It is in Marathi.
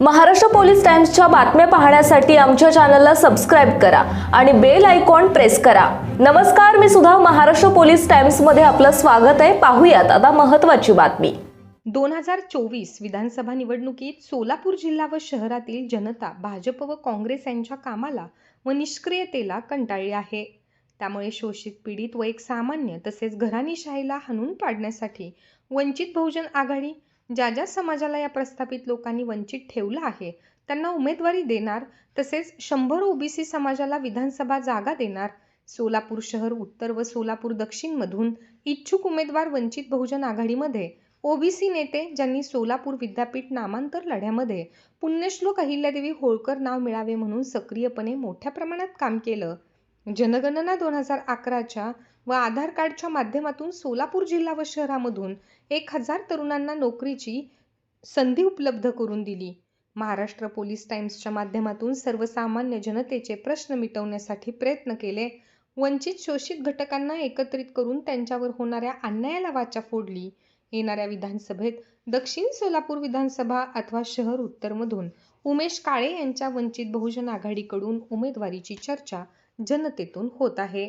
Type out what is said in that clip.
महाराष्ट्र पोलीस टाइम्सच्या बातम्या पाहण्यासाठी आमच्या चॅनलला सबस्क्राईब करा आणि बेल आयकॉन प्रेस करा. नमस्कार मी सुद्धा महाराष्ट्र पोलीस टाइम्समध्ये आपलं स्वागत आहे. पाहूयात आता महत्त्वाची बातमी. दोन हजार चोवीस विधानसभा निवडणुकीत सोलापूर जिल्हा व शहरातील जनता भाजप व काँग्रेस यांच्या कामाला व निष्क्रियतेला कंटाळली आहे. त्यामुळे शोषित पीडित व एक सामान्य तसेच घराणीशाहीला हाणून पाडण्यासाठी वंचित बहुजन आघाडी ज्या ज्या समाजाला या प्रस्थापित लोकांनी वंचित ठेवलं आहे त्यांना उमेदवारी देणार तसेच शंभर ओबीसी समाजाला विधानसभा जागा देणार सोलापूर शहर उत्तर व सोलापूर दक्षिणमधून इच्छुक उमेदवार वंचित बहुजन आघाडीमध्ये ओबीसी नेते ज्यांनी सोलापूर विद्यापीठ नामांतर लढ्यामध्ये पुण्यश्लोक अहिल्यादेवी होळकर नाव मिळावे म्हणून सक्रियपणे मोठ्या प्रमाणात काम केलं. जनगणना दोन हजार अकराच्या व आधार कार्डच्या माध्यमातून सोलापूर जिल्हा व शहरामधून एक हजार तरुणांना नोकरीची संधी उपलब्ध करून दिली. महाराष्ट्र पोलीस टाइम्सच्या माध्यमातून सर्वसामान्य जनतेचे प्रश्न मिटवण्यासाठी प्रयत्न केले. वंचित शोषित घटकांना एकत्रित करून त्यांच्यावर होणाऱ्या अन्यायाला वाचा फोडली. येणाऱ्या विधानसभेत दक्षिण सोलापूर विधानसभा अथवा शहर उत्तरमधून उमेश काळे यांच्या वंचित बहुजन आघाडीकडून उमेदवारीची चर्चा जनतेतून होत आहे.